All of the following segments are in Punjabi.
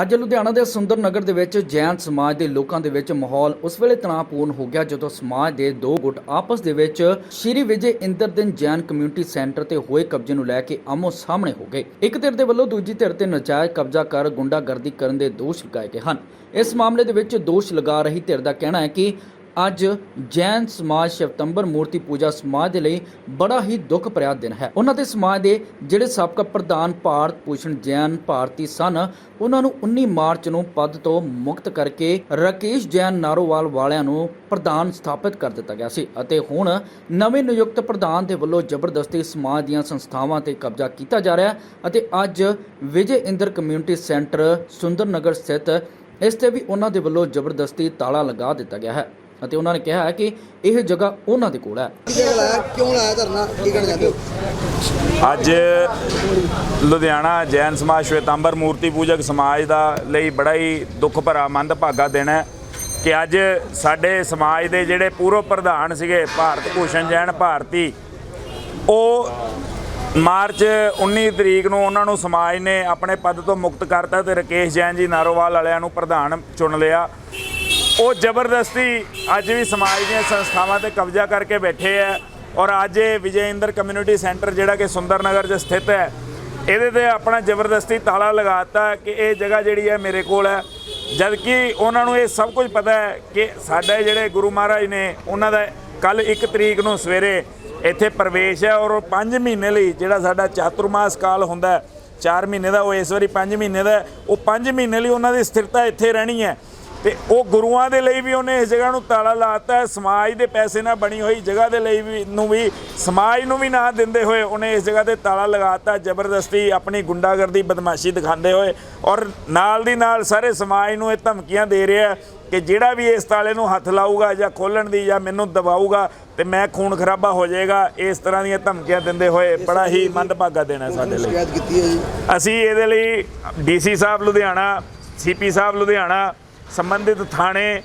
ਅੱਜ ਲੁਧਿਆਣਾ ਦੇ ਸੁੰਦਰ ਨਗਰ ਦੇ ਵਿੱਚ ਜੈਨ ਸਮਾਜ ਦੇ ਲੋਕਾਂ ਦੇ ਵਿੱਚ ਮਾਹੌਲ ਉਸ ਵੇਲੇ ਤਣਾਅਪੂਰਨ ਹੋ ਗਿਆ ਜਦੋਂ ਸਮਾਜ ਦੇ ਦੋ ਗੁੱਟ ਆਪਸ ਦੇ ਵਿੱਚ ਸ਼੍ਰੀ ਵਿਜੇ ਇੰਦਰਦਿਨ ਜੈਨ ਕਮਿਊਨਿਟੀ ਸੈਂਟਰ ਤੇ ਹੋਏ ਕਬਜ਼ੇ ਨੂੰ ਲੈ ਕੇ ਆਮੋ ਸਾਹਮਣੇ ਹੋ ਗਏ। ਇੱਕ ਧਿਰ ਦੇ ਵੱਲੋਂ ਦੂਜੀ ਧਿਰ ਤੇ ਨਜਾਇਜ਼ ਕਬਜ਼ਾ ਕਰ ਗੁੰਡਾਗਰਦੀ ਕਰਨ ਦੇ ਦੋਸ਼ ਲਗਾਏ ਗਏ ਹਨ। ਇਸ ਮਾਮਲੇ ਦੇ ਵਿੱਚ ਦੋਸ਼ ਲਗਾ ਰਹੀ ਧਿਰ ਦਾ ਕਹਿਣਾ ਹੈ ਕਿ ਅੱਜ ਜੈਨ ਸਮਾਜ ਸ਼ਿਵਤੰਬਰ ਮੂਰਤੀ ਪੂਜਾ ਸਮਾਜ ਦੇ ਲਈ ਬੜਾ ਹੀ ਦੁੱਖ ਭਰਿਆ ਦਿਨ ਹੈ। ਉਹਨਾਂ ਦੇ ਸਮਾਜ ਦੇ ਜਿਹੜੇ ਸਾਬਕਾ ਪ੍ਰਧਾਨ ਭਾਰਤ ਭੂਸ਼ਣ ਜੈਨ ਭਾਰਤੀ ਸਨ, ਉਹਨਾਂ ਨੂੰ 19 ਮਾਰਚ ਨੂੰ ਪਦ ਤੋਂ ਮੁਕਤ ਕਰਕੇ ਰਾਕੇਸ਼ ਜੈਨ ਨਾਰੋਵਾਲ ਵਾਲਿਆਂ ਨੂੰ ਪ੍ਰਧਾਨ ਸਥਾਪਿਤ ਕਰ ਦਿੱਤਾ ਗਿਆ ਸੀ ਅਤੇ ਹੁਣ ਨਵੇਂ ਨਿਯੁਕਤ ਪ੍ਰਧਾਨ ਦੇ ਵੱਲੋਂ ਜ਼ਬਰਦਸਤੀ ਸਮਾਜ ਦੀਆਂ ਸੰਸਥਾਵਾਂ ਤੇ ਕਬਜ਼ਾ ਕੀਤਾ ਜਾ ਰਿਹਾ ਹੈ ਅਤੇ ਅੱਜ ਵਿਜੇ ਇੰਦਰ ਕਮਿਊਨਿਟੀ ਸੈਂਟਰ ਸੁੰਦਰ ਨਗਰ ਸਥਿਤ ਇਸ ਤੇ ਵੀ ਉਹਨਾਂ ਦੇ ਵੱਲੋਂ ਜ਼ਬਰਦਸਤੀ ਤਾਲਾ ਲਗਾ ਦਿੱਤਾ ਗਿਆ ਹੈ। ਅਤੇ ਉਹਨਾਂ ਨੇ ਕਿਹਾ ਹੈ ਕਿ ਇਹ ਜਗ੍ਹਾ ਉਹਨਾਂ ਦੇ ਕੋਲ ਹੈ। ਕਿਹੜਾ ਲਾਇਆ ਕਿਉਂ ਲਾਇਆ ਧਰਨਾ? ਕੀ ਕਹਿਣਾ ਚਾਹੁੰਦੇ ਹੋ? ਅੱਜ ਲੁਧਿਆਣਾ ਜੈਨ ਸਮਾਜ ਸ਼ਵੇਤਾਂਬਰ ਮੂਰਤੀ ਪੂਜਕ ਸਮਾਜ ਦਾ ਲਈ ਬੜਾ ਹੀ ਦੁੱਖ ਭਰਾ ਮੰਦਭਾਗਾ ਦਿਨ ਹੈ ਕਿ ਅੱਜ ਸਾਡੇ ਸਮਾਜ ਦੇ ਜਿਹੜੇ ਪੂਰਵ ਪ੍ਰਧਾਨ ਸੀਗੇ ਭਾਰਤ ਭੂਸ਼ਣ ਜੈਨ ਭਾਰਤੀ ਉਹ ਮਾਰਚ 19 ਤਰੀਕ ਨੂੰ ਉਹਨਾਂ ਨੂੰ ਸਮਾਜ ਨੇ ਆਪਣੇ ਪਦ ਤੋਂ ਮੁਕਤ ਕਰਤਾ ਤੇ ਰਕੇਸ਼ ਜੈਨ ਜੀ ਨਾਰੋਵਾਲ ਵਾਲਿਆਂ ਨੂੰ ਪ੍ਰਧਾਨ ਚੁਣ ਲਿਆ। ਉਹ ਜ਼ਬਰਦਸਤੀ ਅੱਜ ਵੀ ਸਮਾਜ ਦੀਆਂ ਸੰਸਥਾਵਾਂ ਤੇ ਕਬਜ਼ਾ ਕਰਕੇ ਬੈਠੇ ਆ ਔਰ ਅੱਜ ਇਹ ਵਿਜੇ ਇੰਦਰ ਕਮਿਊਨਿਟੀ ਸੈਂਟਰ ਜਿਹੜਾ ਕਿ ਸੁੰਦਰ ਨਗਰ 'ਚ ਸਥਿਤ ਹੈ, ਇਹਦੇ ਤੇ ਆਪਣਾ ਜ਼ਬਰਦਸਤੀ ਤਾਲਾ ਲਗਾਤਾ ਕਿ ਇਹ ਜਗ੍ਹਾ ਜਿਹੜੀ ਹੈ ਮੇਰੇ ਕੋਲ ਹੈ। ਜਦ ਕਿ ਉਹਨਾਂ ਨੂੰ ਇਹ ਸਭ ਕੁਝ ਪਤਾ ਹੈ ਕਿ ਸਾਡੇ ਜਿਹੜੇ ਗੁਰੂ ਮਹਾਰਾਜ ਨੇ ਉਹਨਾਂ ਦਾ ਕੱਲ 1 ਤਰੀਕ ਨੂੰ ਸਵੇਰੇ ਇੱਥੇ ਪ੍ਰਵੇਸ਼ ਹੈ ਔਰ ਉਹ 5 ਮਹੀਨੇ ਲਈ ਜਿਹੜਾ ਸਾਡਾ ਚਾਤੁਰਮਾਸ ਕਾਲ ਹੁੰਦਾ ਹੈ 4 ਮਹੀਨੇ ਦਾ, ਉਹ ਇਸ ਵਾਰੀ 5 ਮਹੀਨੇ ਦਾ ਉਹ 5 ਮਹੀਨੇ ਲਈ ਉਹਨਾਂ ਦੀ ਸਥਿਰਤਾ ਇੱਥੇ ਰਹਿਣੀ ਹੈ। ਤੇ ਉਹ ਗੁਰੂਆਂ ਦੇ ਲਈ ਵੀ ਉਹਨੇ ਇਸ ਜਗ੍ਹਾ ਨੂੰ ਤਾਲਾ ਲਾਤਾ। ਹੈ ਸਮਾਜ ਦੇ ਪੈਸੇ ਨਾਲ ਬਣੀ ਹੋਈ ਜਗ੍ਹਾ ਦੇ ਲਈ ਵੀ ਨੂੰ ਵੀ ਸਮਾਜ ਨੂੰ ਵੀ ਨਾ ਦਿੰਦੇ ਹੋਏ ਉਹਨੇ ਇਸ ਜਗ੍ਹਾ ਤੇ ਤਾਲਾ ਲਗਾਤਾ। ਜ਼ਬਰਦਸਤੀ ਆਪਣੀ ਗੁੰਡਾਗਰਦੀ ਬਦਮਾਸ਼ੀ ਦਿਖਾਉਂਦੇ ਹੋਏ ਔਰ ਨਾਲ ਦੀ ਨਾਲ ਸਾਰੇ ਸਮਾਜ ਨੂੰ ਇਹ ਧਮਕੀਆਂ ਦੇ ਰਿਹਾ ਕਿ ਜਿਹੜਾ ਵੀ ਇਸ ਤਾਲੇ ਨੂੰ ਹੱਥ ਲਾਊਗਾ ਜਾਂ ਖੋਲਣ ਦੀ ਜਾਂ ਮੈਨੂੰ ਦਬਾਊਗਾ ਤੇ ਮੈਂ ਖੂਨ ਖਰਾਬਾ ਹੋ ਜਾਏਗਾ ਇਸ ਤਰ੍ਹਾਂ ਦੀਆਂ ਧਮਕੀਆਂ ਦਿੰਦੇ ਹੋਏ ਬੜਾ ਹੀ ਮੰਦਭਾਗਾ ਦੇਣਾ ਸਾਡੇ ਲਈ। ਅਸੀਂ ਇਹਦੇ ਲਈ ਡੀਸੀ ਸਾਹਿਬ ਲੁਧਿਆਣਾ ਸੀਪੀ ਸਾਹਿਬ ਲੁਧਿਆਣਾ ਸੰਬੰਧਿਤ ਥਾਣੇ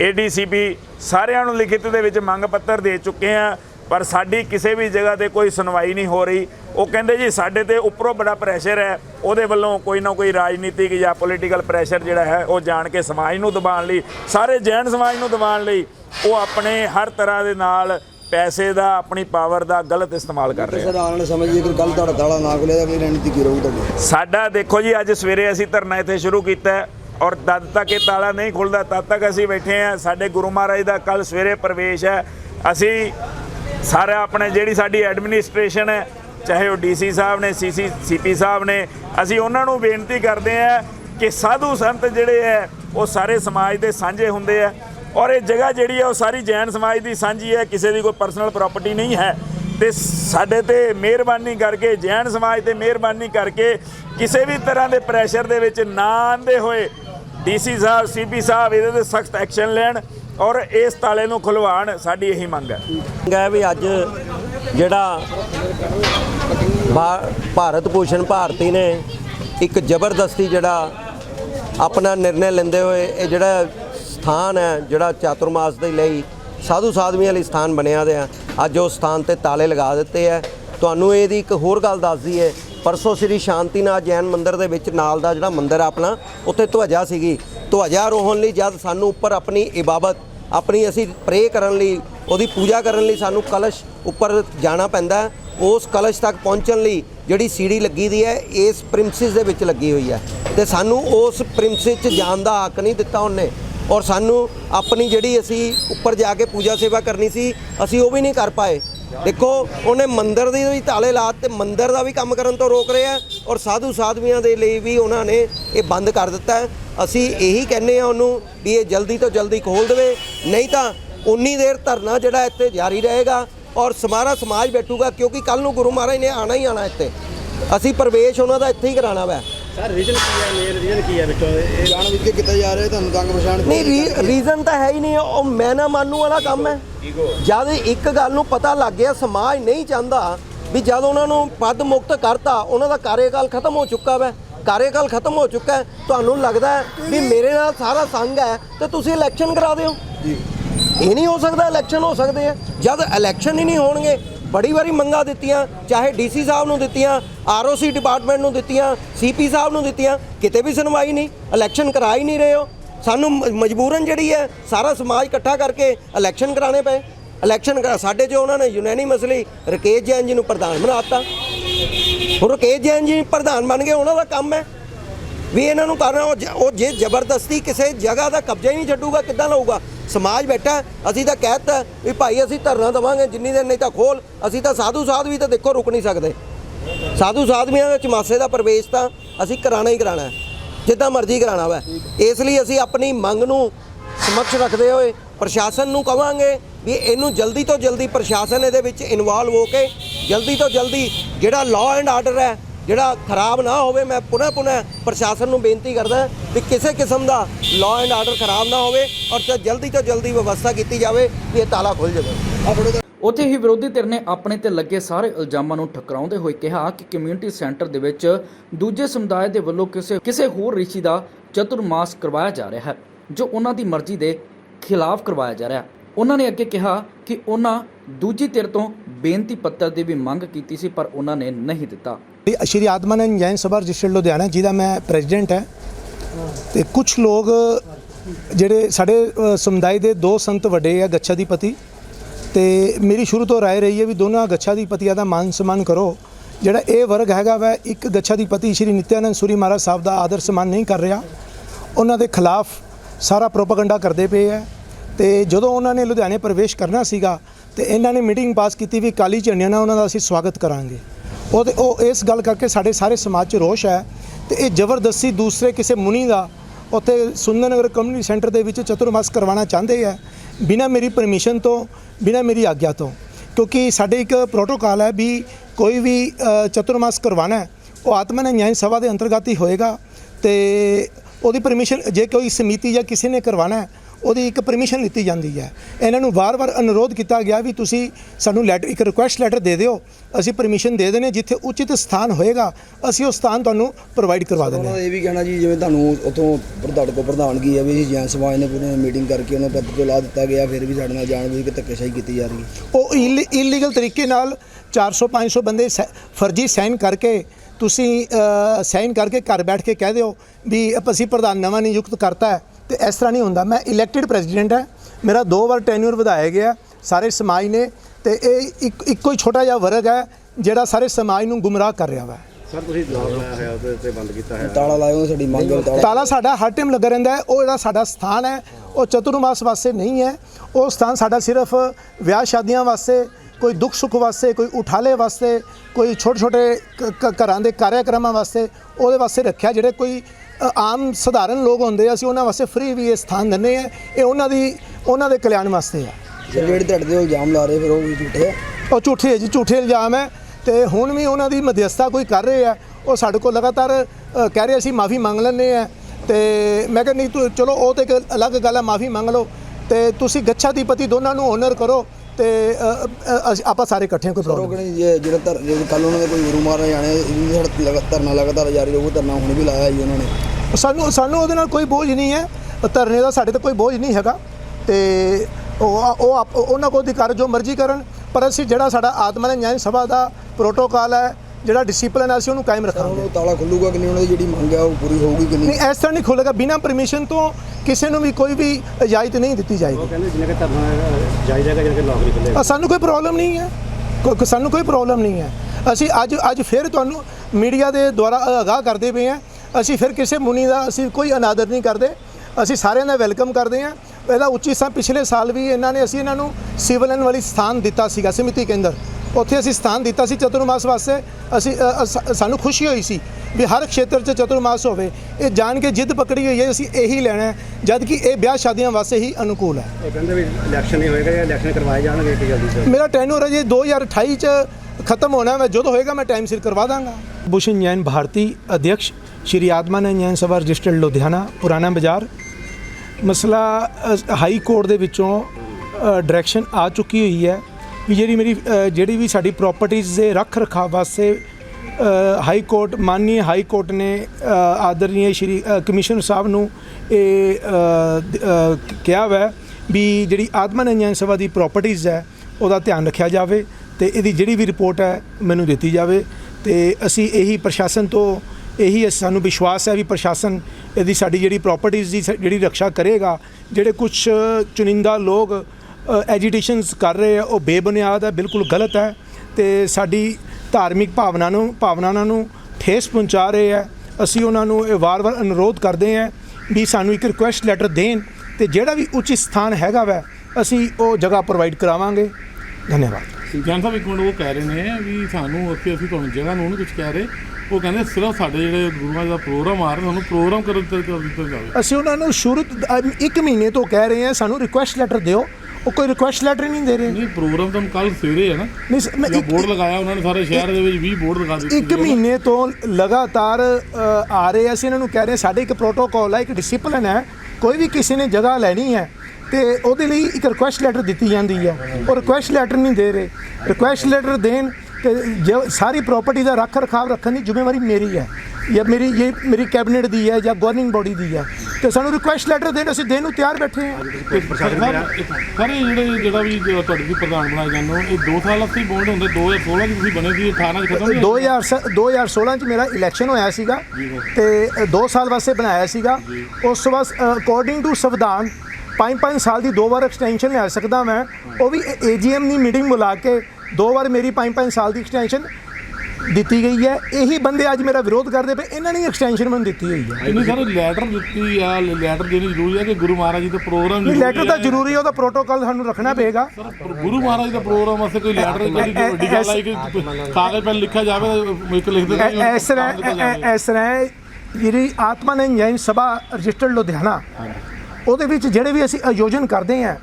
ਏਡੀਸੀਪੀ ਸਾਰਿਆਂ ਨੂੰ ਲਿਖਿਤ ਦੇ ਵਿੱਚ ਮੰਗ ਪੱਤਰ ਦੇ ਚੁੱਕੇ ਆ ਪਰ ਸਾਡੀ ਕਿਸੇ ਵੀ ਜਗ੍ਹਾ ਤੇ ਕੋਈ ਸੁਣਵਾਈ ਨਹੀਂ ਹੋ ਰਹੀ। ਉਹ ਕਹਿੰਦੇ ਜੀ ਸਾਡੇ ਤੇ ਉੱਪਰੋਂ ਬੜਾ ਪ੍ਰੈਸ਼ਰ ਹੈ ਉਹਦੇ ਵੱਲੋਂ ਕੋਈ ਨਾ ਕੋਈ ਰਾਜਨੀਤਿਕ ਜਾਂ ਪੋਲੀਟੀਕਲ ਪ੍ਰੈਸ਼ਰ ਜਿਹੜਾ ਹੈ ਉਹ ਜਾਣ ਕੇ ਸਮਾਜ ਨੂੰ ਦਬਾਉਣ ਲਈ ਸਾਰੇ ਜੈਨ ਸਮਾਜ ਨੂੰ ਦਬਾਉਣ ਲਈ ਉਹ ਆਪਣੇ ਹਰ ਤਰ੍ਹਾਂ ਦੇ ਨਾਲ ਪੈਸੇ ਦਾ ਆਪਣੀ ਪਾਵਰ ਦਾ ਗਲਤ ਇਸਤੇਮਾਲ ਕਰ ਰਹੇ ਆ। ਸਰ ਆਉਣ ਵਾਲੇ ਸਮੇਂ 'ਚ ਜੇਕਰ ਕੱਲ ਤੁਹਾਡਾ ਨਾ ਤਾਂ ਅਗਲੀ ਰਣਨੀਤੀ ਕੀ ਰਹੂ ਤੁਹਾਡੀ? ਸਾਡਾ ਦੇਖੋ ਜੀ ਅੱਜ ਸਵੇਰੇ ਅਸੀਂ ਧਰਨਾ ਇੱਥੇ ਸ਼ੁਰੂ ਕੀਤਾ ਹੈ। ਔਰ ਤਦ ਤੱਕ ਇਹ ਤਾਲਾ ਨਹੀਂ ਖੁੱਲਦਾ, ਤਦ ਤੱਕ ਅਸੀਂ ਬੈਠੇ ਹਾਂ। ਸਾਡੇ ਗੁਰੂ ਮਹਾਰਾਜ ਦਾ ਕੱਲ ਸਵੇਰੇ ਪ੍ਰਵੇਸ਼ ਹੈ। ਅਸੀਂ ਸਾਰਾ ਆਪਣੇ ਜਿਹੜੀ ਸਾਡੀ ਐਡਮਿਨਿਸਟ੍ਰੇਸ਼ਨ ਹੈ, ਚਾਹੇ ਉਹ ਡੀਸੀ ਸਾਹਿਬ ਨੇ ਸੀਸੀ ਸੀਪੀ ਸਾਹਿਬ ਨੇ, ਅਸੀਂ ਉਹਨਾਂ ਨੂੰ ਬੇਨਤੀ ਕਰਦੇ ਹਾਂ ਕਿ ਸਾਧੂ ਸੰਤ ਜਿਹੜੇ ਹੈ, ਉਹ ਸਾਰੇ ਸਮਾਜ ਦੇ ਸਾਂਝੇ ਹੁੰਦੇ ਆ ਔਰ ਇਹ ਜਗ੍ਹਾ ਜਿਹੜੀ ਹੈ, ਉਹ ਸਾਰੀ ਜੈਨ ਸਮਾਜ ਦੀ ਸਾਂਝੀ ਹੈ। ਕਿਸੇ ਦੀ ਕੋਈ ਪਰਸਨਲ ਪ੍ਰਾਪਰਟੀ ਨਹੀਂ ਹੈ। ਤੇ ਸਾਡੇ ਤੇ ਮਿਹਰਬਾਨੀ ਕਰਕੇ, ਜੈਨ ਸਮਾਜ ਤੇ ਮਿਹਰਬਾਨੀ ਕਰਕੇ ਕਿਸੇ ਵੀ ਤਰ੍ਹਾਂ ਦੇ ਪ੍ਰੈਸ਼ਰ ਦੇ ਵਿੱਚ ਨਾ ਆਂਦੇ ਹੋਏ ਡੀਸੀ ਸਾਹਿਬ, ਸੀਪੀ ਸਾਹਿਬ, ਇਹਦੇ ਤੇ ਸਖਤ ਐਕਸ਼ਨ ਲੈਣ ਔਰ ਇਸ ਤਾਲੇ ਨੂੰ ਖੁਲਵਾਉਣ ਸਾਡੀ ਇਹੀ ਮੰਗ ਹੈ। ਹੈ ਵੀ ਅੱਜ ਜਿਹੜਾ ਭਾ- ਭਾਰਤ ਭੂਸ਼ਣ ਭਾਰਤੀ ਨੇ ਇੱਕ ਜ਼ਬਰਦਸਤੀ ਜਿਹੜਾ ਆਪਣਾ ਨਿਰਣੇ ਲੈਂਦੇ ਹੋਏ ਇਹ ਜਿਹੜਾ ਸਥਾਨ ਹੈ, ਜਿਹੜਾ ਚਾਤੁਰਮਾਸ ਦੇ ਲਈ ਸਾਧੂ ਸਾਧਵੀਆਂ ਲਈ ਸਥਾਨ ਬਣਿਆ ਦੇ ਆ ਅੱਜ ਉਹ ਸਥਾਨ ਤੇ ਤਾਲੇ ਲਗਾ ਦਿੱਤੇ ਆ ਤੁਹਾਨੂੰ ਇਹਦੀ ਇੱਕ ਹੋਰ ਗੱਲ ਦੱਸ ਦਈਏ ਪਰਸੋਂ ਸ੍ਰੀ ਸ਼ਾਂਤੀਨਾਥ ਜੈਨ ਮੰਦਿਰ ਦੇ ਵਿੱਚ ਨਾਲ ਦਾ ਜਿਹੜਾ ਮੰਦਿਰ ਆ ਆਪਣਾ, ਉੱਥੇ ਧਵਜਾ ਸੀਗੀ। ਧਵਜਾ ਰੋਹਣ ਲਈ ਜਦ ਸਾਨੂੰ ਉੱਪਰ ਆਪਣੀ ਇਬਾਦਤ ਆਪਣੀ ਅਸੀਂ ਪ੍ਰੇ ਕਰਨ ਲਈ, ਉਹਦੀ ਪੂਜਾ ਕਰਨ ਲਈ ਸਾਨੂੰ ਕਲਸ਼ ਉੱਪਰ ਜਾਣਾ ਪੈਂਦਾ ਉਸ ਕਲਸ਼ ਤੱਕ ਪਹੁੰਚਣ ਲਈ ਜਿਹੜੀ ਸੀੜੀ ਲੱਗੀ ਦੀ ਹੈ, ਇਸ ਪ੍ਰਿੰਸਿਸ ਦੇ ਵਿੱਚ ਲੱਗੀ ਹੋਈ ਹੈ। ਤੇ ਸਾਨੂੰ ਉਸ ਪ੍ਰਿੰਸਿਸ 'ਚ ਜਾਣ ਦਾ ਹੱਕ ਨਹੀਂ ਦਿੱਤਾ ਉਹਨੇ। ਔਰ ਸਾਨੂੰ ਆਪਣੀ ਜਿਹੜੀ ਅਸੀਂ ਉੱਪਰ ਜਾ ਕੇ ਪੂਜਾ ਸੇਵਾ ਕਰਨੀ ਸੀ, ਅਸੀਂ ਉਹ ਵੀ ਨਹੀਂ ਕਰ ਪਾਏ। ਦੇਖੋ, ਉਹਨੇ ਮੰਦਰ ਦੇ ਵੀ ਤਾਲੇ ਲਾਤ ਤੇ ਮੰਦਰ ਦਾ ਵੀ ਕੰਮ ਕਰਨ ਤੋਂ ਰੋਕ ਰਿਹਾ ਔਰ ਸਾਧੂ ਸਾਧਵੀਆਂ ਦੇ ਲਈ ਵੀ ਉਹਨਾਂ ਨੇ ਇਹ ਬੰਦ ਕਰ ਦਿੱਤਾ ਅਸੀਂ ਇਹੀ ਕਹਿੰਨੇ ਆ ਉਹਨੂੰ ਵੀ ਇਹ ਜਲਦੀ ਤੋਂ ਜਲਦੀ ਖੋਲ ਦੇਵੇ, ਨਹੀਂ ਤਾਂ ਉਨੀ ਦੇਰ ਧਰਨਾ ਜਿਹੜਾ ਇੱਥੇ ਜਾਰੀ ਰਹੇਗਾ ਔਰ ਸਮਾਰਾ ਸਮਾਜ ਬੈਠੂਗਾ ਕਿਉਂਕਿ ਕੱਲ ਨੂੰ ਗੁਰੂ ਮਹਾਰਾਜ ਨੇ ਆਣਾ ਹੀ ਆਣਾ ਇੱਥੇ। ਅਸੀਂ ਪ੍ਰਵੇਸ਼ ਉਹਨਾਂ ਦਾ ਇੱਥੇ ਹੀ ਕਰਾਣਾ ਵਾ। ਸਰ ਰੀਜਨ ਕੀ ਹੈ ਮੇਨ ਰੀਜਨ ਕੀ ਹੈ ਵਿੱਚੋਂ? ਇਹ ਜਾਣ ਬੁੱਝ ਕੇ ਕੀਤਾ ਜਾ ਰਿਹਾ ਤੁਹਾਨੂੰ ਤੰਗ ਪਛਾਣ ਨਹੀਂ ਰੀਜ਼ਨ ਤਾਂ ਹੈ ਹੀ ਨਹੀਂ ਉਹ ਮੈਂ ਨਾ ਮਾਨੂ ਵਾਲਾ ਕੰਮ ਹੈ। ਜਦ ਇੱਕ ਗੱਲ ਨੂੰ ਪਤਾ ਲੱਗ ਗਿਆ ਸਮਾਜ ਨਹੀਂ ਚਾਹੁੰਦਾ ਵੀ ਜਦ ਉਹਨਾਂ ਨੂੰ ਪਦ ਮੁਕਤ ਕਰਤਾ ਉਹਨਾਂ ਦਾ ਕਾਰਜਕਾਲ ਖਤਮ ਹੋ ਚੁੱਕਾ ਵੈ। ਕਾਰਜਕਾਲ ਖਤਮ ਹੋ ਚੁੱਕਾ ਹੈ। ਤੁਹਾਨੂੰ ਲੱਗਦਾ ਵੀ ਮੇਰੇ ਨਾਲ ਸਾਰਾ ਸੰਗ ਹੈ ਤੇ ਤੁਸੀਂ ਇਲੈਕਸ਼ਨ ਕਰਾ ਦਿਓ। ਜੀ। ਇਹ ਨਹੀਂ ਹੋ ਸਕਦਾ ਇਲੈਕਸ਼ਨ ਹੋ ਸਕਦੇ ਆ। ਜਦ ਇਲੈਕਸ਼ਨ ਹੀ ਨਹੀਂ ਹੋਣਗੇ ਬੜੀ ਵਾਰੀ ਮੰਗਾਂ ਦਿੱਤੀਆਂ, ਚਾਹੇ ਡੀਸੀ ਸਾਹਿਬ ਨੂੰ ਦਿੱਤੀਆਂ, ਆਰਓਸੀ ਡਿਪਾਰਟਮੈਂਟ ਨੂੰ ਦਿੱਤੀਆਂ, ਸੀਪੀ ਸਾਹਿਬ ਨੂੰ ਦਿੱਤੀਆਂ, ਕਿਤੇ ਵੀ ਸੁਣਵਾਈ ਨਹੀਂ, ਇਲੈਕਸ਼ਨ ਕਰਾ ਹੀ ਨਹੀਂ ਰਹੇ ਹੋ। ਸਾਨੂੰ ਮ- ਮਜਬੂਰਨ ਜਿਹੜੀ ਹੈ, ਸਾਰਾ ਸਮਾਜ ਇਕੱਠਾ ਕਰਕੇ ਇਲੈਕਸ਼ਨ ਕਰਾਣੇ ਪਏ। ਇਲੈਕਸ਼ਨ ਕਰਾ, ਸਾਡੇ ਜੋ ਉਹਨਾਂ ਨੇ ਯੂਨੈਨਿਮਸਲੀ ਰਕੇਸ਼ ਜੈਨ ਜੀ ਨੂੰ ਪ੍ਰਧਾਨ ਬਣਾਤਾ ਹੁਣ ਰਕੇਸ਼ ਜੈਨ ਜੀ ਪ੍ਰਧਾਨ ਬਣ ਗਏ, ਉਹਨਾਂ ਦਾ ਕੰਮ ਹੈ। ਵੀ ਇਹਨਾਂ ਨੂੰ ਕਰਨਾ ਉਹ ਜ- ਉਹ ਜੇ ਜ਼ਬਰਦਸਤੀ ਕਿਸੇ ਜਗ੍ਹਾ ਦਾ ਕਬਜ਼ਾ ਹੀ ਨਹੀਂ ਛੱਡੂਗਾ, ਕਿੱਦਾਂ ਲਊਗਾ? ਸਮਾਜ ਬੈਠਾ, ਅਸੀਂ ਤਾਂ ਕਹਿਤਾ ਵੀ ਭਾਈ ਅਸੀਂ ਧਰਨਾ ਦੇਵਾਂਗੇ, ਜਿੰਨੀ ਦੇਰ ਨਹੀਂ ਤਾਂ ਖੋਲ, ਅਸੀਂ ਤਾਂ ਸਾਧੂ ਸਾਧ ਵੀ ਤਾਂ ਦੇਖੋ ਰੁਕ ਨਹੀਂ ਸਕਦੇ। ਸਾਧੂ ਸਾਧਵੀਆਂ ਵਿੱਚ ਮਾਸੇ ਦਾ ਪ੍ਰਵੇਸ਼ ਤਾਂ ਅਸੀਂ ਕਰਾਣਾ ਹੀ ਕਰਾਣਾ ਜਿੱਦਾਂ ਮਰਜ਼ੀ ਕਰਾਣਾ ਵਾ। ਇਸ ਲਈ ਅਸੀਂ ਆਪਣੀ ਮੰਗ ਨੂੰ ਸਮਕਸ਼ ਰੱਖਦੇ ਹੋਏ ਪ੍ਰਸ਼ਾਸਨ ਨੂੰ ਕਵਾਂਗੇ ਵੀ ਇਹਨੂੰ ਜਲਦੀ ਤੋਂ ਜਲਦੀ ਪ੍ਰਸ਼ਾਸਨ ਇਹਦੇ ਵਿੱਚ ਇਨਵੋਲਵ ਹੋ ਕੇ, ਜਲਦੀ ਤੋਂ ਜਲਦੀ ਜਿਹੜਾ ਲਾਅ ਐਂਡ ਆਰਡਰ ਹੈ ਜਿਹੜਾ ਖਰਾਬ ਨਾ ਹੋਵੇ, ਮੈਂ ਪੁਨः ਪੁਨः ਪ੍ਰਸ਼ਾਸਨ ਨੂੰ ਬੇਨਤੀ ਕਰਦਾ ਵੀ ਕਿਸੇ ਕਿਸਮ ਦਾ ਲਾਅ ਐਂਡ ਆਰਡਰ ਖਰਾਬ ਨਾ ਹੋਵੇ ਔਰ ਜਲਦੀ ਤੋਂ ਜਲਦੀ ਵਿਵਸਥਾ ਕੀਤੀ ਜਾਵੇ ਵੀ ਇਹ ਤਾਲਾ ਖੁੱਲ ਜਾਵੇ। ਉੱਥੇ ਹੀ ਵਿਰੋਧੀ ਧਿਰ ਨੇ ਆਪਣੇ ਤੇ ਲੱਗੇ ਸਾਰੇ ਇਲਜ਼ਾਮਾਂ ਨੂੰ ਠਕਰਾਉਂਦੇ ਹੋਏ ਕਿਹਾ ਕਿ ਕਮਿਊਨਿਟੀ ਸੈਂਟਰ ਦੇ ਵਿੱਚ ਦੂਜੇ ਸਮੁਦਾਇ ਦੇ ਵੱਲੋਂ ਕਿਸੇ ਕਿਸੇ ਹੋਰ ਰਿਸ਼ੀ ਦਾ ਚਤੁਰਮਾਸ ਕਰਵਾਇਆ ਜਾ ਰਿਹਾ ਹੈ, ਜੋ ਉਹਨਾਂ ਦੀ ਮਰਜ਼ੀ ਦੇ ਖਿਲਾਫ ਕਰਵਾਇਆ ਜਾ ਰਿਹਾ ਹੈ। ਉਹਨਾਂ ਨੇ ਅੱਗੇ ਕਿਹਾ ਕਿ ਉਹਨਾਂ ਦੂਜੀ ਧਿਰ ਤੋਂ ਬੇਨਤੀ ਪੱਤਰ ਦੀ ਵੀ ਮੰਗ ਕੀਤੀ ਸੀ, ਪਰ ਉਹਨਾਂ ਨੇ ਨਹੀਂ ਦਿੱਤਾ। ਸ਼੍ਰੀ ਆਤਮਾਨੰਦ ਜੈਨ ਸਭਾ ਰਜਿਸਟਰਡ ਲੁਧਿਆਣਾ, ਜਿਹਦਾ ਮੈਂ ਪ੍ਰੈਜ਼ੀਡੈਂਟ ਹੈ। ਤੇ ਕੁਝ ਲੋਕ ਜਿਹੜੇ ਸਾਡੇ ਸਮੁਦਾਇ ਦੇ ਦੋ ਸੰਤ ਵੱਡੇ ਆ ਪਤੀ। ਤੇ ਮੇਰੀ ਸ਼ੁਰੂ ਤੋਂ ਰਾਏ ਰਹੀ ਹੈ ਵੀ ਦੋਨਾਂ ਗੱਛਾ ਦੀ ਪਤੀਆਂ ਦਾ ਮਾਨ ਸਨਮਾਨ ਕਰੋ। ਜਿਹੜਾ ਇਹ ਵਰਗ ਹੈਗਾ ਵਾ, ਇੱਕ ਗੱਛਾ ਦੀ ਪਤੀ ਸ਼੍ਰੀ ਨਿਤਿਆਨੰਦ ਸੂਰੀ ਮਹਾਰਾਜ ਸਾਹਿਬ ਦਾ ਆਦਰ ਸਨਮਾਨ ਨਹੀਂ ਕਰ ਰਿਹਾ। ਉਹਨਾਂ ਦੇ ਖਿਲਾਫ ਸਾਰਾ ਪ੍ਰੋਪਗੈਂਡਾ ਕਰਦੇ ਪਏ ਹੈ ਤੇ ਜਦੋਂ ਉਹਨਾਂ ਨੇ ਲੁਧਿਆਣੇ ਪ੍ਰਵੇਸ਼ ਕਰਨਾ ਸੀਗਾ, ਤੇ ਇਹਨਾਂ ਨੇ ਮੀਟਿੰਗ ਪਾਸ ਕੀਤੀ ਵੀ ਕਾਲੀ ਝੰਡੀਆਂ ਨਾਲ ਉਹਨਾਂ ਦਾ ਅਸੀਂ ਸਵਾਗਤ ਕਰਾਂਗੇ। ਉਹ ਤੇ ਉਹ ਇਸ ਗੱਲ ਕਰਕੇ ਸਾਡੇ ਸਾਰੇ ਸਮਾਜ 'ਚ ਰੋਸ਼ ਹੈ ਤੇ ਇਹ ਜ਼ਬਰਦਸਤੀ ਦੂਸਰੇ ਕਿਸੇ ਮੁਨੀ ਦਾ ਉੱਥੇ ਸੁੰਦਰਨਗਰ ਕਮਿਊਨਿਟੀ ਸੈਂਟਰ ਦੇ ਵਿੱਚ ਚਤੁਰਮਾਸ ਕਰਵਾਉਣਾ ਚਾਹੁੰਦੇ ਹੈ, ਬਿਨਾਂ ਮੇਰੀ ਪਰਮਿਸ਼ਨ ਤੋਂ, ਬਿਨਾਂ ਮੇਰੀ ਆਗਿਆ ਤੋਂ। ਕਿਉਂਕਿ ਸਾਡੇ ਇੱਕ ਪ੍ਰੋਟੋਕਾਲ ਹੈ ਵੀ ਕੋਈ ਵੀ ਚਤੁਰਮਾਸ ਕਰਵਾਉਣਾ ਹੈ, ਉਹ ਆਤਮਾ ਨਿਆਂ ਸਭਾ ਦੇ ਅੰਤਰਗਤ ਹੀ ਹੋਏਗਾ ਤੇ ਉਹਦੀ ਪਰਮਿਸ਼ਨ ਜੇ ਕੋਈ ਸਮਿਤੀ ਜਾਂ ਕਿਸੇ ਨੇ ਕਰਵਾਉਣਾ ਹੈ ਉਹਦੀ ਇੱਕ ਪਰਮਿਸ਼ਨ ਲਿੱਤੀ ਜਾਂਦੀ ਹੈ। ਇਹਨਾਂ ਨੂੰ ਵਾਰ-ਵਾਰ ਅਨੁਰੋਧ ਕੀਤਾ ਗਿਆ ਵੀ ਤੁਸੀਂ ਸਾਨੂੰ ਲੈਟਰ ਇੱਕ ਰਿਕੁਐਸਟ ਲੈਟਰ ਦੇ ਦਿਓ। ਅਸੀਂ ਪਰਮਿਸ਼ਨ ਦੇ ਦੇਣੇ ਜਿੱਥੇ ਉਚਿਤ ਸਥਾਨ ਹੋਏਗਾ ਅਸੀਂ ਉਹ ਸਥਾਨ ਤੁਹਾਨੂੰ ਪ੍ਰੋਵਾਈਡ ਕਰਵਾ ਉਹਨਾਂ ਦੇਣਾ ਦਾ ਇਹ ਵੀ ਕਹਿਣਾ ਜੀ ਜਿਵੇਂ ਤੁਹਾਨੂੰ ਉਥੋਂ ਪ੍ਰਧਾਨ ਕੋ ਪ੍ਰਧਾਨਗੀ ਹੈ ਵੀ ਜੀ ਜੈਨ ਸਮਾਜ ਨੇ ਪੂਰੀ ਮੀਟਿੰਗ ਕਰਕੇ ਉਹਨਾਂ ਪੱਤ ਤੋਂ ਲਾ ਦਿੱਤਾ ਗਿਆ ਫਿਰ ਵੀ ਸਾਡੇ ਨਾਲ ਜਾਣਬੁੱਝ ਕੇ ਧੱਕੇਸ਼ਾਹੀ ਕੀਤੀ ਜਾ ਰਹੀ ਹੈ। ਉਹ ਇਲੀਗਲ ਤਰੀਕੇ ਨਾਲ 400 500 ਬੰਦੇ ਫਰਜ਼ੀ ਸਾਈਨ ਕਰਕੇ ਤੁਸੀਂ ਸਾਈਨ ਕਰਕੇ ਘਰ ਬੈਠ ਕੇ ਕਹਿ ਦਿਓ ਵੀ ਅਸੀਂ ਪ੍ਰਧਾਨ ਨਵਾਂ ਨਿਯੁਕਤ ਕਰਤਾ ਹੈ। ਤੇ ਇਸ ਤਰ੍ਹਾਂ ਨਹੀਂ ਹੁੰਦਾ। ਮੈਂ ਇਲੈਕਟਿਡ ਪ੍ਰੈਜ਼ੀਡੈਂਟ ਹੈ। ਮੇਰਾ ਦੋ ਵਾਰ ਟੈਨਿਊਰ ਵਧਾਇਆ ਗਿਆ। ਸਾਰੇ ਸਮਾਜ ਨੇ ਤੇ ਇਹ ਇੱਕ ਇੱਕੋ ਹੀ ਛੋਟਾ ਜਿਹਾ ਵਰਗ ਹੈ ਜਿਹੜਾ ਸਾਰੇ ਸਮਾਜ ਨੂੰ ਗੁੰਮਰਾਹ ਕਰ ਰਿਹਾ ਵਾ। ਸਰ ਤੁਸੀਂ ਲਾਭ ਲਾਇਆ ਹੋਇਆ ਉਹਦੇ ਤੇ ਬੰਦ ਕੀਤਾ ਹੋਇਆ। ਤਾਲਾ ਲਾਇਆ ਸਾਡੀ ਮੰਗ ਹੈ ਵੀ ਤਾਲਾ ਤਾਲਾ ਸਾਡਾ ਹਰ ਟਾਈਮ ਲੱਗਾ ਰਹਿੰਦਾ ਹੈ। ਉਹ ਜਿਹੜਾ ਸਾਡਾ ਸਥਾਨ ਹੈ ਉਹ ਚਤੁਰਮਾਸ ਵਾਸਤੇ ਨਹੀਂ ਹੈ। ਉਹ ਸਥਾਨ ਸਾਡਾ ਸਿਰਫ ਵਿਆਹ ਸ਼ਾਦੀਆਂ ਵਾਸਤੇ ਕੋਈ ਦੁੱਖ ਸੁੱਖ ਵਾਸਤੇ ਕੋਈ ਉਠਾਲੇ ਵਾਸਤੇ ਕੋਈ ਛੋਟੇ ਛੋਟੇ ਘਰਾਂ ਦੇ ਕਾਰਿਆਕਰਮਾਂ ਵਾਸਤੇ ਉਹਦੇ ਵਾਸਤੇ ਰੱਖਿਆ। ਜਿਹੜੇ ਕੋਈ ਆਮ ਸਧਾਰਨ ਲੋਕ ਹੁੰਦੇ ਆ, ਅਸੀਂ ਉਹਨਾਂ ਵਾਸਤੇ ਫ੍ਰੀ ਵੀ ਇਹ ਸਥਾਨ ਦਿੰਦੇ ਆ ਇਹ ਉਹਨਾਂ ਦੀ ਉਹਨਾਂ ਦੇ ਕਲਿਆਣ ਵਾਸਤੇ ਆ। ਜਿਹੜੇ ਤੁਹਾਡੇ ਤੇ ਇਲਜ਼ਾਮ ਲਾ ਰਹੇ ਫਿਰ ਉਹ ਵੀ ਝੂਠੇ ਆ? ਉਹ ਝੂਠੇ ਹੈ ਜੀ ਝੂਠੇ ਇਲਜ਼ਾਮ ਹੈ ਤੇ ਹੁਣ ਵੀ ਉਹਨਾਂ ਦੀ ਮਧਿਅਸਥਤਾ ਕੋਈ ਕਰ ਰਹੇ ਆ ਉਹ ਸਾਡੇ ਕੋਲ ਲਗਾਤਾਰ ਕਹਿ ਰਹੇ ਅਸੀਂ ਮਾਫੀ ਮੰਗ ਲੈਂਦੇ ਆ। ਤੇ ਮੈਂ ਕਹਿੰਦਾ ਨਹੀਂ ਤੂੰ ਚਲੋ ਉਹ ਤੇ ਇੱਕ ਅਲੱਗ ਗੱਲ ਹੈ ਮਾਫੀ ਮੰਗ ਲਓ। ਤੇ ਤੁਸੀਂ ਗੱਛਾਧਿਪਤੀ ਦੋਨਾਂ ਨੂੰ ਓਨਰ ਕਰੋ ਤੇ ਆਪਾਂ ਸਾਰੇ ਇਕੱਠੇ ਕੋਈ ਪ੍ਰੋਬਲਮ ਜਿਹੜਾ ਧਰ ਕੱਲ ਉਹਨਾਂ ਦੇ ਕੋਈ ਗੁਰੂ ਜਾਣੇ ਇਹਦੀ ਸਾਡਾ ਲਗਾ- ਧਰਨਾ ਲਗਾਤਾਰ ਜਾਰੀ ਰਹੂਗਾ ਧਰਨਾ ਹੁਣ ਵੀ ਲਾਇਆ ਜੀ ਉਹਨਾਂ ਨੇ। ਸਾਨੂੰ ਸਾਨੂੰ ਉਹਦੇ ਨਾਲ ਕੋਈ ਬੋਝ ਨਹੀਂ ਹੈ। ਧਰਨੇ ਦਾ ਸਾਡੇ ਤੇ ਕੋਈ ਬੋਝ ਨਹੀਂ ਹੈਗਾ। ਤੇ ਉਹ ਉਹ ਆਪ- ਉਹਨਾਂ ਕੋਲ ਅਧਿਕਾਰ ਜੋ ਮਰਜ਼ੀ ਕਰਨ ਪਰ ਅਸੀਂ ਜਿਹੜਾ ਸਾਡਾ ਆਤਮਾ ਦਾ ਨਿਆਂ ਸਭਾ ਦਾ ਪ੍ਰੋਟੋਕਾਲ ਹੈ ਜਿਹੜਾ ਡਿਸਪਲਿਨ ਹੈ ਅਸੀਂ ਉਹਨੂੰ ਕਾਇਮ ਰੱਖਾਂਗੇ। ਉਹ ਤਾਲਾ ਖੁੱਲੂਗਾ ਕਿ ਨਹੀਂ? ਉਹਨਾਂ ਦੀ ਜਿਹੜੀ ਮੰਗ ਹੈ ਉਹ ਪੂਰੀ ਹੋਊਗੀ ਕਿ ਨਹੀਂ ਨਹੀਂ ਇਸ ਤਰ੍ਹਾਂ ਨਹੀਂ ਖੁੱਲੇਗਾ ਬਿਨਾਂ ਪਰਮਿਸ਼ਨ ਤੋਂ ਕਿਸੇ ਨੂੰ ਵੀ ਕੋਈ ਵੀ ਇਜਾਜ਼ਤ ਨਹੀਂ ਦਿੱਤੀ ਉਹ ਜਾਏਗੀ ਕਹਿੰਦੇ ਜਿੰਨੇ ਕਿ ਧਰਨਾ ਜਾਇਜ਼ ਹੈਗਾ ਜਿੰਨੇ ਕਿ ਲੋਕ ਨਹੀਂ ਖੁੱਲੇ ਅ, ਸਾਨੂੰ ਕੋਈ ਪ੍ਰੋਬਲਮ ਨਹੀਂ ਹੈ। ਕੋ- ਕੋ- ਸਾਨੂੰ ਕੋਈ ਪ੍ਰੋਬਲਮ ਨਹੀਂ ਹੈ। ਅਸੀਂ ਅੱਜ ਅੱਜ ਫਿਰ ਤੁਹਾਨੂੰ ਮੀਡੀਆ ਦੇ ਦੁਆਰਾ ਆਗਾਹ ਕਰਦੇ ਪਏ ਹਾਂ। ਅਸੀਂ ਫਿਰ ਕਿਸੇ ਮੁਨੀ ਦਾ ਅਸੀਂ ਕੋਈ ਅਨਾਦਰ ਨਹੀਂ ਕਰਦੇ ਅਸੀਂ ਸਾਰਿਆਂ ਦਾ ਵੈਲਕਮ ਕਰਦੇ ਹਾਂ। ਇਹਦਾ ਉੱਚੀ ਸਾ ਪਿਛਲੇ ਸਾਲ ਵੀ ਇਹਨਾਂ ਨੇ ਅਸੀਂ ਇਹਨਾਂ ਨੂੰ ਸਿਵਲ ਐਨ ਵਾਲੀ ਸਥਾਨ ਦਿੱਤਾ ਸੀਗਾ ਸਮਿਤੀ ਕੇਂਦਰ। ਉੱਥੇ ਅਸੀਂ ਸਥਾਨ ਦਿੱਤਾ ਸੀ ਚਤੁਰਮਾਸ ਵਾਸਤੇ। ਅਸੀਂ ਸਾਨੂੰ ਖੁਸ਼ੀ ਹੋਈ ਸੀ ਵੀ ਹਰ ਖੇਤਰ 'ਚ ਚਤੁਰਮਾਸ ਹੋਵੇ। ਇਹ ਜਾਣ ਕੇ ਜਿੱਦ ਪਕੜੀ ਹੋਈ ਹੈ ਅਸੀਂ ਇਹੀ ਲੈਣਾ ਹੈ ਜਦ ਕਿ ਇਹ ਵਿਆਹ ਸ਼ਾਦੀਆਂ ਵਾਸਤੇ ਹੀ ਅਨੁਕੂਲ ਹੈ। ਉਹ ਕਹਿੰਦੇ ਵੀ ਇਲੈਕਸ਼ਨ ਨਹੀਂ ਹੋਏਗਾ ਜਾਂ ਇਲੈਕਸ਼ਨ ਕਰਵਾਏ ਜਾਣਗੇ ਕਿ ਜਲਦੀ ਤੋਂ। ਮੇਰਾ ਟੈਨੂਰ ਅਜੇ 2028 ਚ ਖਤਮ ਹੋਣਾ ਹੈ ਜਦੋਂ ਹੋਏਗਾ ਮੈਂ ਟਾਈਮ ਸਿਰ ਕਰਵਾ ਦਾਂਗਾ। भूषण जैन भारती अध्यक्ष श्री आत्मानंद जैन सभा ਰਜਿਸਟਰਡ ਲੁਧਿਆਣਾ ਪੁਰਾਣਾ ਬਾਜ਼ਾਰ ਮਸਲਾ ਅ, ਹਾਈ ਕੋਰਟ ਦੇ ਵਿੱਚੋਂ ਡਾਇਰੈਕਸ਼ਨ ਆ ਚੁੱਕੀ ਹੋਈ ਹੈ ਵੀ ਜਿਹੜੀ ਮੇਰੀ ਅ, ਜਿਹੜੀ ਵੀ ਸਾਡੀ ਪ੍ਰਾਪਰਟੀਜ਼ ਦੇ ਰੱਖ ਰਖਾਅ ਵਾਸਤੇ ਅ, ਹਾਈ ਕੋਰਟ ਮਾਨਨੀ ਹਾਈ ਕੋਰਟ ਨੇ ਅ, ਆਦਰਨੀਏ ਸ਼੍ਰੀ ਅ, ਕਮਿਸ਼ਨਰ ਸਾਹਿਬ ਨੂੰ ਇਹ ਅ, ਦ- ਅ, ਕ- ਕਿਹਾ ਵੈ ਵੀ ਜਿਹੜੀ ਆਤਮਾਨੰਦ ਜੈਨ ਸਭਾ ਦੀ ਪ੍ਰਾਪਰਟੀਜ਼ ਹੈ ਉਹਦਾ ਧਿਆਨ ਰੱਖਿਆ ਜਾਵੇ ਤੇ ਇਹਦੀ ਜਿਹੜੀ ਵੀ ਰਿਪੋਰਟ ਹੈ ਮੈਨੂੰ ਦਿੱਤੀ ਜਾਵੇ ਤੇ ਅਸੀਂ ਇਹੀ ਪ੍ਰਸ਼ਾਸਨ ਤੋਂ ਇਹੀ ਸਾਨੂੰ ਵਿਸ਼ਵਾਸ ਹੈ ਵੀ ਪ੍ਰਸ਼ਾਸਨ ਇਹਦੀ ਸਾਡੀ ਜਿਹੜੀ ਪ੍ਰਾਪਰਟੀਆਂ ਦੀ ਸ- ਜਿਹੜੀ ਰੱਖਿਆ ਕਰੇਗਾ, ਜਿਹੜੇ ਕੁਝ ਚੁਣਿੰਦਾ ਲੋਕ ਐਜੀਟੇਸ਼ਨਸ ਕਰ ਰਹੇ ਆ, ਉਹ ਬੇਬੁਨਿਆਦ ਹੈ, ਬਿਲਕੁਲ ਗਲਤ ਹੈ ਤੇ ਸਾਡੀ ਧਾਰਮਿਕ ਭਾਵਨਾ ਨੂੰ ਭਾਵਨਾਵਾਂ ਨੂੰ ਠੇਸ ਪਹੁੰਚਾ ਰਹੇ ਆ ਅਸੀਂ ਉਹਨਾਂ ਨੂੰ ਇਹ ਵਾਰ-ਵਾਰ ਅਨੁਰੋਧ ਕਰਦੇ ਹਾਂ ਵੀ ਸਾਨੂੰ ਇੱਕ ਰਿਕੁਐਸਟ ਲੈਟਰ ਦੇਣ ਤੇ ਜਿਹੜਾ ਵੀ ਉੱਚ ਸਥਾਨ ਹੈਗਾ ਵੈ, ਅਸੀਂ ਉਹ ਜਗ੍ਹਾ ਪ੍ਰੋਵਾਈਡ ਕਰਾਵਾਂਗੇ। ਧੰਨਵਾਦ। ਜਨ ਸਾਹਿਬ ਇੱਕ ਮਿੰਟ ਉਹ ਕਹਿ ਰਹੇ ਨੇ ਵੀ ਸਾਨੂੰ ਉੱਥੇ ਅਸੀਂ ਤੁਹਾਨੂੰ ਜਗ੍ਹਾ ਨੂੰ ਨਹੀਂ ਕੁਝ ਕਹਿ ਰਹੇ। ਉਹ ਕਹਿੰਦੇ ਸਿਰਫ ਸਾਡੇ ਜਿਹੜੇ ਗੁਰੂਆਂ ਦਾ ਪ੍ਰੋਗਰਾਮ ਆ ਰਿਹਾ ਸਾਨੂੰ ਪ੍ਰੋਗਰਾਮ ਕਰ ਦਿੱਤਾ ਕਰ ਦਿੱਤਾ ਜਾਵੇ। ਅਸੀਂ ਉਹਨਾਂ ਨੂੰ ਸ਼ੁਰੂ ਤੋਂ- ਇੱਕ ਮਹੀਨੇ ਤੋਂ ਕਹਿ ਰਹੇ ਹਾਂ ਸਾਨੂੰ ਰਿਕੁਐਸਟ ਲੈਟਰ ਦਿਓ। ਉਹ ਕੋਈ ਰਿਕੁਐਸਟ ਲੈਟਰ ਨਹੀਂ ਦੇ ਰਹੇ। ਨਹੀਂ ਪ੍ਰੋਗਰਾਮ ਤਾਂ ਕੱਲ ਸਵੇਰੇ ਹੈ ਨਾ। ਨਹੀਂ ਬੋਰਡ ਲਗਾਇਆ ਉਹਨਾਂ ਨੇ ਸਾਰੇ ਸ਼ਹਿਰ ਦੇ ਵਿੱਚ 20 ਬੋਰਡ ਲਗਾ ਦਿੱਤੇ ਇੱਕ ਮਹੀਨੇ ਤੋਂ ਲਗਾਤਾਰ ਆ ਰਹੇ। ਅਸੀਂ ਇਹਨਾਂ ਨੂੰ ਕਹਿ ਰਹੇ ਸਾਡੇ ਇੱਕ ਪ੍ਰੋਟੋਕਾਲ ਹੈ ਇੱਕ ਡਿਸਪਲਿਨ ਹੈ। ਕੋਈ ਵੀ ਕਿਸੇ ਨੇ ਜਗ੍ਹਾ ਲੈਣੀ ਹੈ ਤੇ ਉਹਦੇ ਲਈ ਇੱਕ ਰਿਕੁਐਸਟ ਲੈਟਰ ਦਿੱਤੀ ਜਾਂਦੀ ਹੈ ਉਹ ਰਿਕੁਐਸਟ ਲੈਟਰ ਨਹੀਂ ਦੇ ਰਹੇ। ਰਿਕੁਐਸਟ ਲੈਟਰ ਦੇਣ ਤੇ ਜੋ ਸਾਰੀ ਪ੍ਰਾਪਰਟੀ ਦਾ ਰੱਖ ਰਖਾਵ ਰੱਖਣ ਦੀ ਜ਼ਿੰਮੇਵਾਰੀ ਮੇਰੀ ਹੈ ਜਾਂ ਮੇਰੀ ਇਹ ਮੇਰੀ ਕੈਬਨਿਟ ਦੀ ਹੈ ਜਾਂ ਗਵਰਨਿੰਗ ਬੋਡੀ ਦੀ ਹੈ ਤੇ ਸਾਨੂੰ ਰਿਕੁਐਸਟ ਲੈਟਰ ਦੇਣ ਅਸੀਂ ਦੇਣ ਨੂੰ ਤਿਆਰ ਬੈਠੇ ਹਾਂ ਸਾਰੇ ਜਿਹੜੇ ਜਿਹੜਾ ਵੀ ਤੁਹਾਡੇ ਦੀ ਪ੍ਰਧਾਨ ਬਣਾਏ ਜਾਂਦੇ ਹੋ ਇਹ 2 ਸਾਲ ਹੀ ਬੋਰਡ ਹੁੰਦੇ? 2016 ਚ ਤੁਸੀਂ ਬਣੇ ਸੀ 18 ਚ ਖਤਮ ਨਹੀਂ ਹੋਇਆ? 2000 ਸ- 2016 ਚ ਮੇਰਾ ਇਲੈਕਸ਼ਨ ਹੋਇਆ ਸੀਗਾ। ਤੇ 2 ਸਾਲ ਵਾਸਤੇ ਬਣਾਇਆ ਸੀਗਾ। ਉਸ ਤੋਂ ਬਾਅਦ ਅਕੋਰਡਿੰਗ ਟੂ ਸੰਵਿਧਾਨ 5-5 ਸਾਲ ਦੀ ਦੋ ਵਾਰ ਐਕਸਟੈਂਸ਼ਨ ਲੈ ਸਕਦਾ ਮੈਂ। ਉਹ ਵੀ ਏਜੀਐਮ ਦੀ ਮੀਟਿੰਗ ਬੁਲਾ ਕੇ ਦੋ ਵਾਰ ਮੇਰੀ 5-5 ਸਾਲ ਦੀ ਐਕਸਟੈਂਸ਼ਨ ਦਿੱਤੀ ਗਈ ਹੈ। ਇਹੀ ਬੰਦੇ ਅੱਜ ਮੇਰਾ ਵਿਰੋਧ ਕਰਦੇ ਪਏ। ਇਹਨਾਂ ਨੇ ਐਕਸਟੈਂਸ਼ਨ ਮੈਨੂੰ ਦਿੱਤੀ ਹੋਈ ਹੈ। ਇਹਨੂੰ ਸਰ ਲੈਟਰ ਦਿੱਤੀ ਆ ਲੈਟਰ ਦੇਣੀ ਜ਼ਰੂਰੀ ਹੈ ਕਿ ਗੁਰੂ ਮਹਾਰਾਜ ਜੀ ਦਾ ਪ੍ਰੋਗਰਾਮ ਨਹੀਂ ਲੈਟਰ ਤਾਂ। ਜ਼ਰੂਰੀ ਹੈ ਉਹਦਾ ਪ੍ਰੋਟੋਕਾਲ ਸਾਨੂੰ ਰੱਖਣਾ ਪਏਗਾ। ਗੁਰੂ ਮਹਾਰਾਜ ਦਾ ਪ੍ਰੋਗਰਾਮ ਵਾਸਤੇ ਕੋਈ ਲੈਟਰ ਕੋਈ ਵੱਡੀ ਗੱਲ ਆਈ ਕਿ ਕਾਗਜ਼ ਪੈਨ ਲਿਖਿਆ ਜਾਵੇ ਇੱਕ ਲਿਖ ਐ- ਐਸ ਤਰ੍ਹਾਂ ਇਸ ਤਰ੍ਹਾਂ ਜਿਹੜੀ ਆਤਮਾਨੰਦ ਜੈਨ ਸਭਾ ਰਜਿਸਟਰਡ ਲੁਧਿਆਣਾ ਉਹਦੇ ਵਿੱਚ ਜਿਹੜੇ ਵੀ ਅਸੀਂ ਆਯੋਜਨ ਕਰਦੇ ਹਾਂ,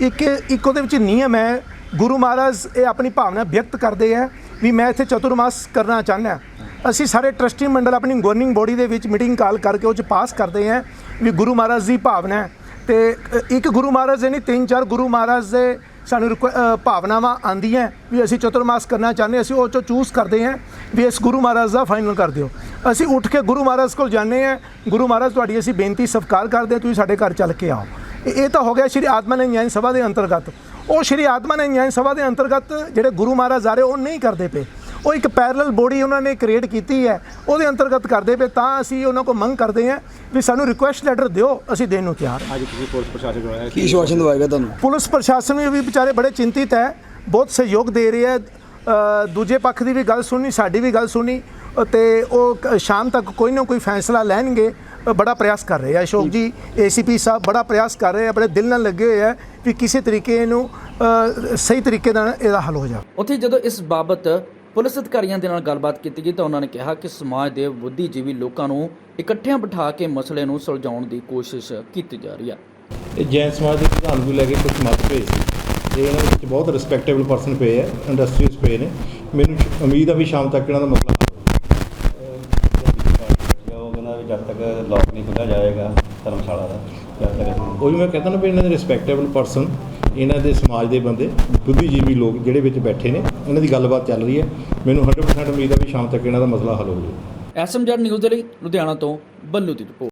ਇੱਕ ਇੱਕ ਉਹਦੇ ਵਿੱਚ ਨਿਯਮ ਹੈ, ਗੁਰੂ ਮਹਾਰਾਜ ਇਹ ਆਪਣੀ ਭਾਵਨਾ ਵਿਅਕਤ ਕਰਦੇ ਹੈ ਵੀ ਮੈਂ ਇੱਥੇ ਚਤੁਰਮਾਸ ਕਰਨਾ ਚਾਹੁੰਦਾ ਅਸੀਂ ਸਾਰੇ ਟਰਸਟੀ ਮੰਡਲ ਆਪਣੀ ਗਵਰਨਿੰਗ ਬੋਡੀ ਦੇ ਵਿੱਚ ਮੀਟਿੰਗ ਕਾਲ ਕਰਕੇ ਉਹ ਚ ਪਾਸ ਕਰਦੇ ਹਾਂ ਵੀ ਗੁਰੂ ਮਹਾਰਾਜ ਦੀ ਭਾਵਨਾ ਹੈ। ਤੇ ਇੱਕ ਗੁਰੂ ਮਹਾਰਾਜ ਦੇ ਨਹੀਂ ਤਿੰਨ ਚਾਰ ਗੁਰੂ ਮਹਾਰਾਜ ਦੇ ਸਾਨੂੰ ਰਿਕੁਐ- ਭਾਵਨਾਵਾਂ ਆਂਦੀਆਂ ਵੀ ਅਸੀਂ ਚਤੁਰਮਾਸ ਕਰਨਾ ਚਾਹੁੰਦੇ ਅਸੀਂ ਉਹ ਚੋਂ ਚੂਜ਼ ਕਰਦੇ ਹਾਂ ਵੀ ਇਸ ਗੁਰੂ ਮਹਾਰਾਜ ਦਾ ਫਾਈਨਲ ਕਰ ਦਿਓ। ਅਸੀਂ ਉੱਠ ਕੇ ਗੁਰੂ ਮਹਾਰਾਜ ਕੋਲ ਜਾਂਦੇ ਹਾਂ, ਗੁਰੂ ਮਹਾਰਾਜ ਤੁਹਾਡੀ ਅਸੀਂ ਬੇਨਤੀ ਸਤਿਕਾਰ ਕਰਦੇ ਹਾਂ, ਤੁਸੀਂ ਸਾਡੇ ਘਰ ਚੱਲ ਕੇ ਆਓ। ਇਹ ਤਾਂ ਹੋ ਗਿਆ ਸ਼੍ਰੀ ਆਤਮਾ ਨੇ ਜੈਨ ਸਭਾ ਦੇ ਅੰਤਰਗਤ। ਉਹ ਸ਼੍ਰੀ ਆਤਮਾਨੰਦ ਜੈਨ ਸਭਾ ਦੇ ਅੰਤਰਗਤ ਜਿਹੜੇ ਗੁਰੂ ਮਹਾਰਾਜ ਆ ਰਹੇ, ਉਹ ਨਹੀਂ ਕਰਦੇ ਪਏ। ਉਹ ਇੱਕ ਪੈਰਲਲ ਬੋਡੀ ਉਹਨਾਂ ਨੇ ਕ੍ਰੀਏਟ ਕੀਤੀ ਹੈ ਉਹਦੇ ਅੰਤਰਗਤ ਕਰਦੇ ਪਏ ਤਾਂ ਅਸੀਂ ਉਹਨਾਂ ਕੋਲ ਮੰਗ ਕਰਦੇ ਹਾਂ ਵੀ ਸਾਨੂੰ ਰਿਕੁਐਸਟ ਲੈਟਰ ਦਿਓ ਅਸੀਂ ਦੇਣ ਨੂੰ ਤਿਆਰ ਹਾਂ। ਅੱਜ ਤੁਸੀਂ ਪੁਲਿਸ ਪ੍ਰਸ਼ਾਸਨ ਨੂੰ ਆਇਆ ਕੀ ਸ਼ਵਾਸ਼ਨ ਦਵਾਏਗਾ ਤੁਹਾਨੂੰ? ਪੁਲਿਸ ਪ੍ਰਸ਼ਾਸਨ ਵੀ ਵਿਚਾਰੇ ਬੜੇ ਚਿੰਤਿਤ ਹੈ ਬਹੁਤ ਸਹਿਯੋਗ ਦੇ ਰਹੇ ਹੈ। ਦੂਜੇ ਪੱਖ ਦੀ ਵੀ ਗੱਲ ਸੁਣਨੀ ਸਾਡੀ ਵੀ ਗੱਲ ਸੁਣੀ ਅ, ਤੇ ਉਹ ਕ- ਸ਼ਾਮ ਤੱਕ ਕੋਈ ਨਾ ਕੋਈ ਫੈਸਲਾ ਲੈਣਗੇ। ਬੜਾ ਪ੍ਰਯਾਸ ਕਰ ਰਹੇ ਆ। ਅਸ਼ੋਕ ਜੀ ਏਸੀਪੀ ਸਾਹਿਬ ਬੜਾ ਪ੍ਰਯਾਸ ਕਰ ਰਹੇ ਆ ਬੜੇ ਦਿਲ ਨਾਲ ਲੱਗੇ ਹੋਏ ਆ ਵੀ ਕਿਸੇ ਤਰੀਕੇ ਇਹਨੂੰ ਸਹੀ ਤਰੀਕੇ ਨਾਲ ਇਹਦਾ ਹੱਲ ਹੋ ਜਾਵੇ। ਉੱਥੇ ਜਦੋਂ ਇਸ ਬਾਬਤ ਪੁਲਿਸ ਅਧਿਕਾਰੀਆਂ ਦੇ ਨਾਲ ਗੱਲਬਾਤ ਕੀਤੀ ਗਈ ਤਾਂ ਉਹਨਾਂ ਨੇ ਕਿਹਾ ਕਿ ਸਮਾਜ ਦੇ ਬੁੱਧੀਜੀਵੀ ਲੋਕਾਂ ਨੂੰ ਇਕੱਠਿਆਂ ਬਿਠਾ ਕੇ ਮਸਲੇ ਨੂੰ ਸੁਲਝਾਉਣ ਦੀ ਕੋਸ਼ਿਸ਼ ਕੀਤੀ ਜਾ ਰਹੀ ਹੈ। ਇਹ ਜੈਨ ਸਮਾਜ ਦੇ ਪ੍ਰਧਾਨ ਨੂੰ ਲੈ ਕੇ ਕੁਝ ਮਤ ਪਏ ਸੀ। ਤੇ ਇਹਨਾਂ ਦੇ ਵਿੱਚ ਬਹੁਤ ਰਿਸਪੈਕਟੇਬਲ ਪਰਸਨ ਪਏ ਆ ਇੰਡਸਟਰੀਜ਼ ਪਏ ਨੇ। ਮੈਨੂੰ ਉਮੀਦ ਆ ਵੀ ਸ਼ਾਮ ਤੱਕ ਇਹਨਾਂ ਦਾ ਮਸਲਾ ਹੱਲ ਹੋ ਉਹ ਕਹਿੰਦਾ ਵੀ ਜਦ ਤੱਕ ਲੋਕ ਨਹੀਂ ਖੁੱਲ੍ਹਾ ਜਾਏਗਾ ਧਰਮਸ਼ਾਲਾ ਦਾ ਜਦ ਤੱਕ ਉਹੀ ਮੈਂ ਕਹਿੰਦਾ ਨਾ ਵੀ ਇਹਨਾਂ ਦੇ ਰਿਸਪੈਕਟੇਬਲ ਪਰਸਨ ਇਹਨਾਂ ਦੇ ਸਮਾਜ ਦੇ ਬੰਦੇ, ਬੁੱਧੀਜੀਵੀ ਲੋਕ ਜਿਹੜੇ ਵਿੱਚ ਬੈਠੇ ਨੇ ਇਹਨਾਂ ਦੀ ਗੱਲਬਾਤ ਚੱਲ ਰਹੀ ਹੈ। ਮੈਨੂੰ 100% ਉਮੀਦ ਆ ਵੀ ਸ਼ਾਮ ਤੱਕ ਇਹਨਾਂ ਦਾ ਮਸਲਾ ਹੱਲ ਹੋ ਜਾਊਗਾ। ਐਸਐਮਜੈਡ ਨਿਊਜ਼ ਦੇ ਲਈ ਲੁਧਿਆਣਾ ਤੋਂ ਬੰਨੂ ਦੀ ਰਿਪੋਰਟ।